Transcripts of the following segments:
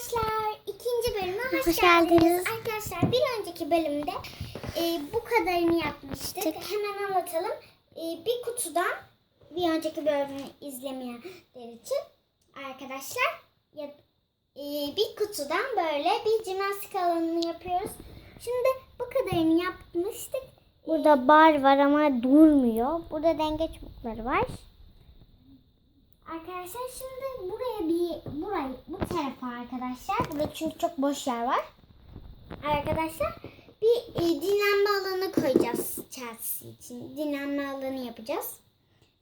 Arkadaşlar ikinci bölüme hoş, Hoş geldiniz. geldiniz. Arkadaşlar bir önceki bölümde e, bu kadarını yapmıştık. Tık. Hemen anlatalım. E, bir kutudan bir önceki bölümü izlemeyenler için arkadaşlar ya, e, bir kutudan böyle bir jimnastik alanını yapıyoruz. Şimdi bu kadarını yapmıştık. Burada bar var ama durmuyor. Burada denge çubukları var. Arkadaşlar şimdi buraya bir burayı bu tarafa arkadaşlar. Burada çünkü çok boş yer var. Arkadaşlar bir e, dinlenme alanı koyacağız Chelsea için. Dinlenme alanı yapacağız.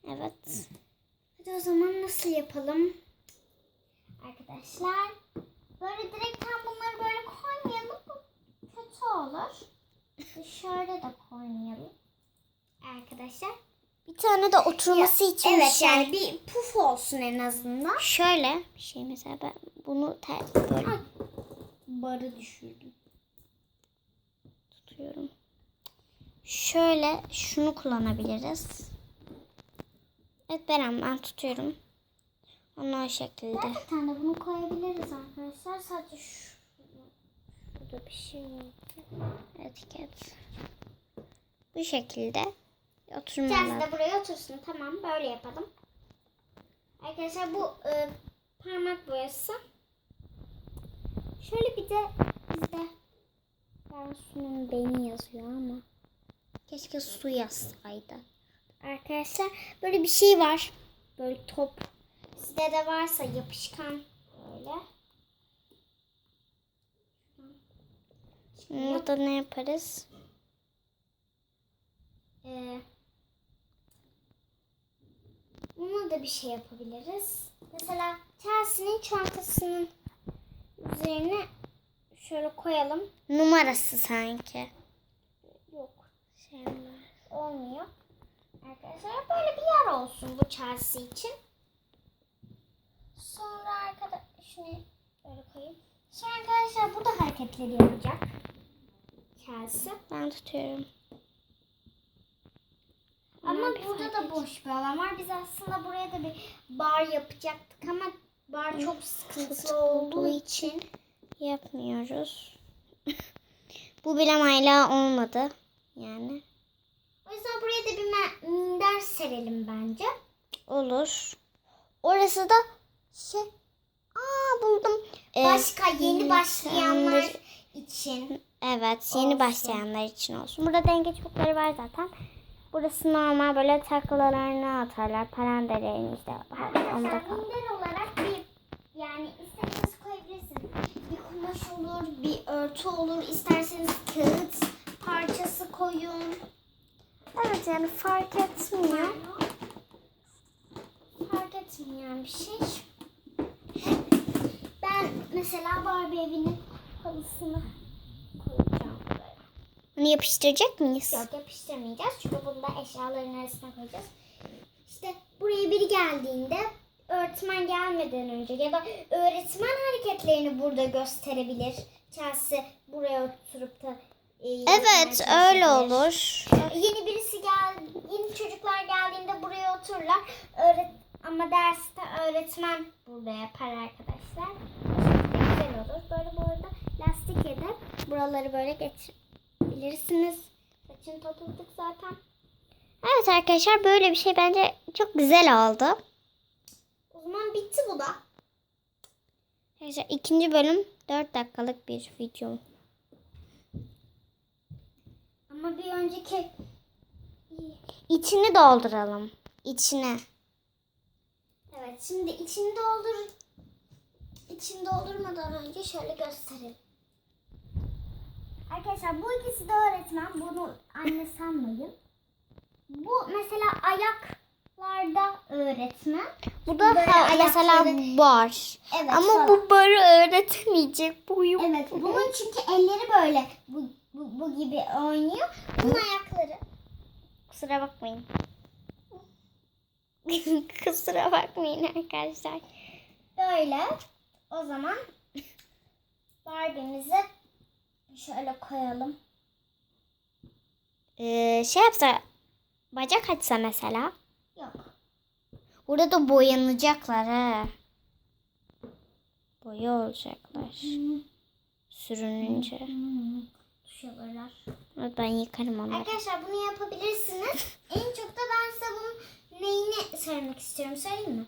Evet. Hadi o zaman nasıl yapalım? Arkadaşlar böyle direkt tam bunları böyle koymayalım. Kötü olur. Şöyle de koymayalım. Arkadaşlar. Bir tane de oturması için evet bir şey. yani bir puf olsun en azından. Şöyle bir şey mesela ben bunu ter, böyle Ay, barı düşürdüm. tutuyorum. Şöyle şunu kullanabiliriz. Evet Beren ben tutuyorum. Onu o şekilde. Gerçekten de bunu koyabiliriz arkadaşlar. Sadece şu, şurada bir şey var. Etiket. Bu şekilde Oturmalar. de buraya otursun. Tamam böyle yapalım. Arkadaşlar bu e, parmak boyası. Şöyle bir de bizde Bensu'nun beyni yazıyor ama. Keşke su yazsaydı. Arkadaşlar böyle bir şey var. Böyle top. Sizde de varsa yapışkan böyle. Burada ne yaparız? Ee, buna da bir şey yapabiliriz. Mesela Chelsea'nin çantasının üzerine şöyle koyalım. Numarası sanki. Yok Şey olmuyor. Arkadaşlar böyle bir yer olsun bu Chelsea için. Sonra arkada şunu böyle koyayım. Sonra arkadaşlar burada hareketleri yapacak. Chelsea. Ben tutuyorum. Ama burada da boş bir alan var. Biz aslında buraya da bir bar yapacaktık ama bar çok sıkıntılı olduğu için Yapmıyoruz. Bu bile mayla olmadı. Yani o yüzden buraya da bir minder serelim bence. olur. Orası da şey. Aa buldum. Ee, Başka yeni başlayanlar insanlar- için. Evet yeni olsun. başlayanlar için olsun. Burada denge çubukları var zaten. Burası normal böyle takılarını atarlar. Parandelerini işte. Arkadaşlar minder olarak bir yani istediğiniz koyabilirsiniz. Bir kumaş olur, bir örtü olur. İsterseniz kağıt parçası koyun. Evet yani fark etmiyor. Fark etmeyen bir şey. Ben mesela Barbie evinin halısını. Bunu yapıştıracak mıyız? Yok yapıştırmayacağız çünkü bunu da eşyaların arasına koyacağız. İşte buraya biri geldiğinde öğretmen gelmeden önce ya da öğretmen hareketlerini burada gösterebilir. Chelsea buraya oturup da e, Evet öyle olur. Yeni birisi gel, yeni çocuklar geldiğinde buraya otururlar. Öğret ama derste öğretmen burada yapar arkadaşlar. Güzel olur. Böyle bu arada lastik edip buraları böyle geçirebilirsiniz. Saçını topladık zaten. Evet arkadaşlar böyle bir şey bence çok güzel oldu. O zaman bitti bu da. Arkadaşlar ikinci bölüm 4 dakikalık bir video. Ama bir önceki İçini dolduralım. İçine. evet şimdi içini doldur içini doldurmadan önce şöyle gösterelim. Arkadaşlar bu ikisi de öğretmen. Bunu anne sanmayın. Bu mesela ayaklarda öğretmen. Bu da Böyle ha- mesela bar. Evet. Ama falan. bu barı öğretemeyecek. Bu yok. Evet. Bunun çünkü elleri böyle bu, bu, bu gibi oynuyor. Bunun ayakları. Kusura bakmayın. Kusura bakmayın arkadaşlar. Böyle. O zaman Barbie'mizi şöyle koyalım. Ee, şey yapsa bacak açsa mesela. Yok. Burada da boyanacaklar ha. Koyu olacaklar. Sürününce. Düşüyorlar. Evet, ben yıkarım onları. Arkadaşlar bunu yapabilirsiniz. en çok da ben size bunun neyini söylemek istiyorum. Söyleyeyim mi?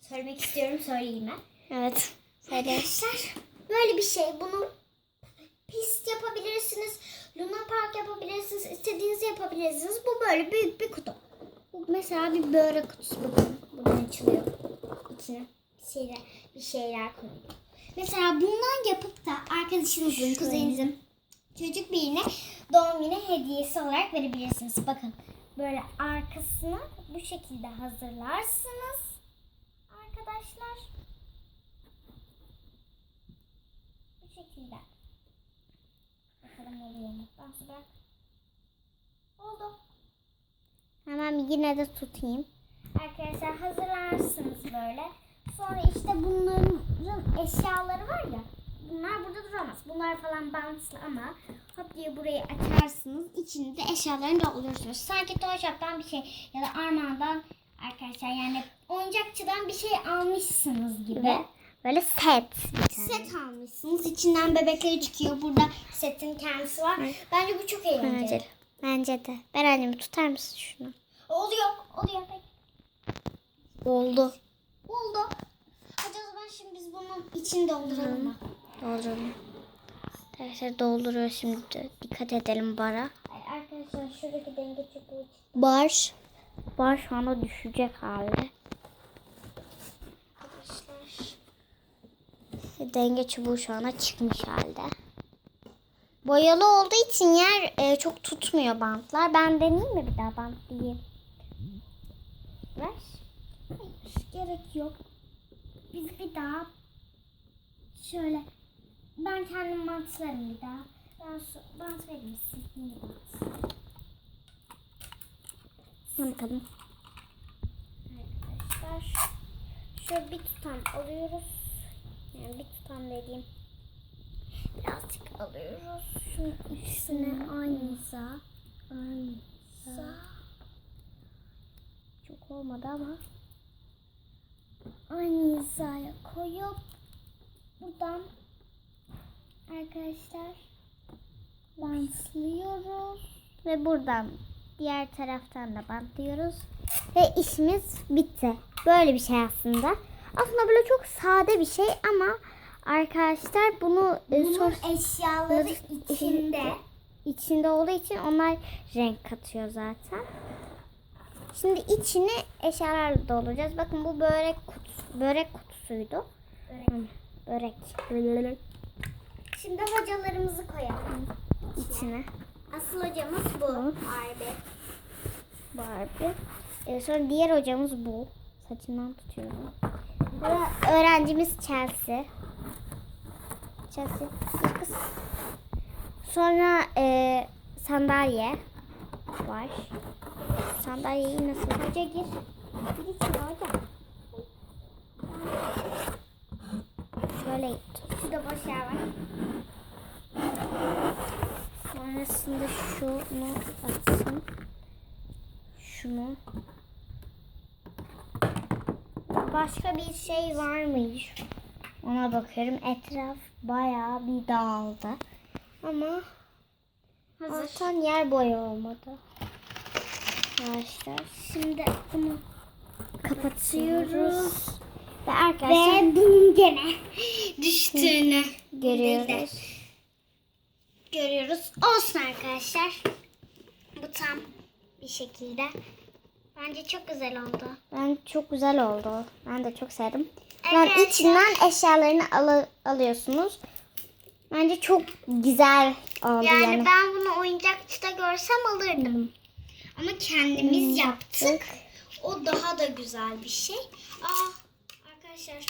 Söylemek istiyorum söyleyeyim mi? Evet. Söyle. Arkadaşlar böyle bir şey. Bunu Park yapabilirsiniz. istediğinizi yapabilirsiniz. Bu böyle büyük bir kutu. Bu mesela bir börek kutusu. Bakın buradan açılıyor. İçine bir şeyler, bir şeyler koyuyor. Mesela bundan yapıp da arkadaşınızın, kuzeninizin çocuk birine doğum günü hediyesi olarak verebilirsiniz. Bakın böyle arkasını bu şekilde hazırlarsınız. Arkadaşlar. Bu şekilde. Bakalım oluyor mu? Bırak. Oldu. Hemen yine de tutayım. Arkadaşlar hazırlarsınız böyle. Sonra işte bunların eşyaları var ya. Bunlar burada duramaz. Bunlar falan bantlı ama hop diye burayı açarsınız. İçinde de eşyalarını doldurursunuz. Sanki Toy bir şey ya da Armağan'dan arkadaşlar yani oyuncakçıdan bir şey almışsınız gibi. Ve böyle set. Set almışsınız. İçinden bebekleri çıkıyor. Burada setin kendisi var. Bence bu çok eğlenceli. Bence, bence de. Berencim tutar mısın şunu? Oluyor. Oluyor. Oldu. Oldu. Hadi o zaman şimdi biz bunun içini dolduralım mı? Dolduralım. Arkadaşlar dolduruyor şimdi. Dikkat edelim bara. Arkadaşlar şuradaki denge çubuğu Bar. Bar şu anda düşecek halde. arkadaşlar. Denge çubuğu şu anda çıkmış halde. Boyalı olduğu için yer e, çok tutmuyor bantlar. Ben deneyeyim mi bir daha bantlayayım? Ver. Hayır gerek yok. Biz bir daha şöyle ben kendim bantlarım bir daha. Ben su, bant verir misin? Mini bant. Bakalım. Arkadaşlar şöyle bir tutam alıyoruz. Yani bir tutam dediğim birazcık alıyoruz. Şunun üstüne aynıza aynıza Çok olmadı ama. aynı hizaya koyup buradan arkadaşlar bantlıyoruz. Ve buradan diğer taraftan da bantlıyoruz. Ve işimiz bitti. Böyle bir şey aslında. Aslında böyle çok sade bir şey ama arkadaşlar bunu e, Bunun sos- eşyaları içinde. içinde olduğu için onlar renk katıyor zaten. Şimdi içini eşyalarla dolduracağız. Bakın bu börek kutusu, börek kutusuydu. Börek. Hı, Börek. Şimdi hocalarımızı koyalım. içine. Asıl hocamız bu. Barbie. Barbie. Ee, sonra diğer hocamız bu. Saçından tutuyorum. Öğrencimiz Chelsea. Chelsea. Sonra e, sandalye var. Sandalyeyi nasıl? Hoca gir. Gir içine hoca. Şöyle. Şurada boş yer var. Sonrasında şunu atsın. Şunu. Başka bir şey var mıydı? Ona bakıyorum. Etraf bayağı bir dağıldı. Ama Hazır. artan yer boyu olmadı. Arkadaşlar Şimdi bunu kapatıyoruz. Ve arkadaşlar ve bunun gene düştüğünü görüyoruz. görüyoruz. Olsun arkadaşlar. Bu tam bir şekilde. Bence çok güzel oldu. Ben çok güzel oldu. Ben de çok sevdim. Sonra Arkadaşlar- içinden eşyalarını al- alıyorsunuz. Bence çok güzel oldu Yani, yani. ben bunu oyuncakçıda görsem alırdım. Ama kendimiz yaptık. O daha da güzel bir şey. Aa arkadaşlar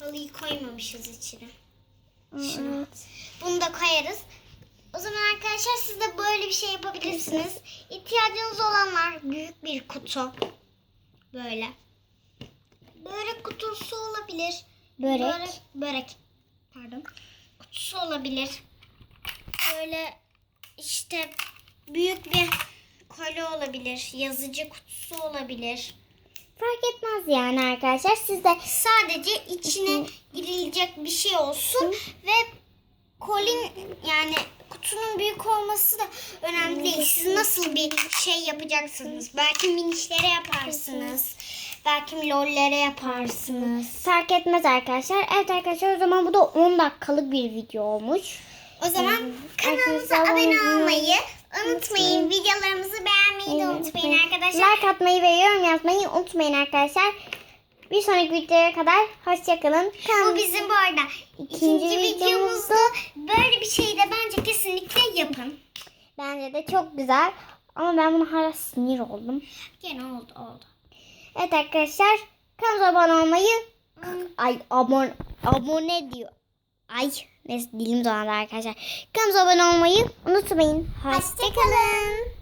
halıyı koymamışız içine. Şunu. Evet. Bunu da koyarız. O zaman arkadaşlar siz de böyle bir şey yapabilirsiniz. İhtiyacınız olanlar büyük bir kutu. Böyle. Börek kutusu olabilir. Börek. Börek, börek. Pardon. Kutusu olabilir. Böyle işte büyük bir kolye olabilir. Yazıcı kutusu olabilir. fark etmez yani arkadaşlar. Siz de Sadece içine girilecek bir şey olsun ve kolin yani kutunun büyük olması da önemli değil. Siz nasıl bir şey yapacaksınız? Belki minişlere yaparsınız. Belki lollere yaparsınız. fark etmez arkadaşlar. Evet arkadaşlar o zaman bu da 10 dakikalık bir video olmuş. O zaman kanalımıza abone olmayı unutmayın. Videolarımızı beğenmeyi de unutmayın arkadaşlar. Like atmayı ve yorum yazmayı unutmayın arkadaşlar. Bir sonraki videoya kadar hoşçakalın. Bu bizim bu arada ikinci, İkinci videomuzda böyle bir şey de bence kesinlikle yapın. Bence de çok güzel. Ama ben buna hala sinir oldum. Gene oldu oldu. Evet arkadaşlar kanalımıza abone olmayı ay abone abone diyor. Ay neyse dilim dolandı arkadaşlar. Kanalımıza abone olmayı unutmayın. Hoşçakalın.